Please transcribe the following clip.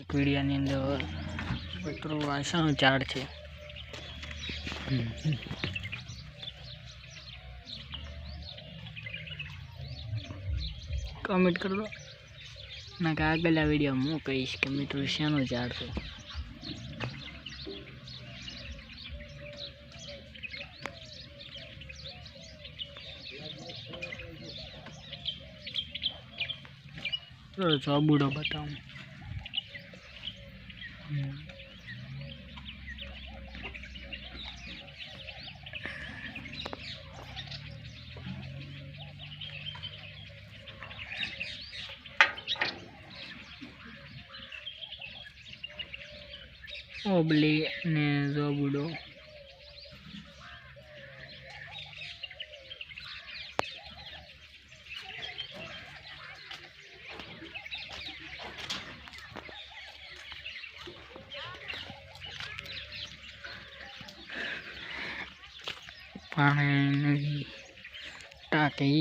એક વિડીયાની અંદર મિત્રો વાસણનો ઝાડ છે. કમેન્ટ કરો ના, કે આગળના વીડિયો હું કહીશ કે મિત્રો, શાનો ઝાડ છે. ચોબુડો બતાવું. ઓબલી ને જોબુડો पानी टाटी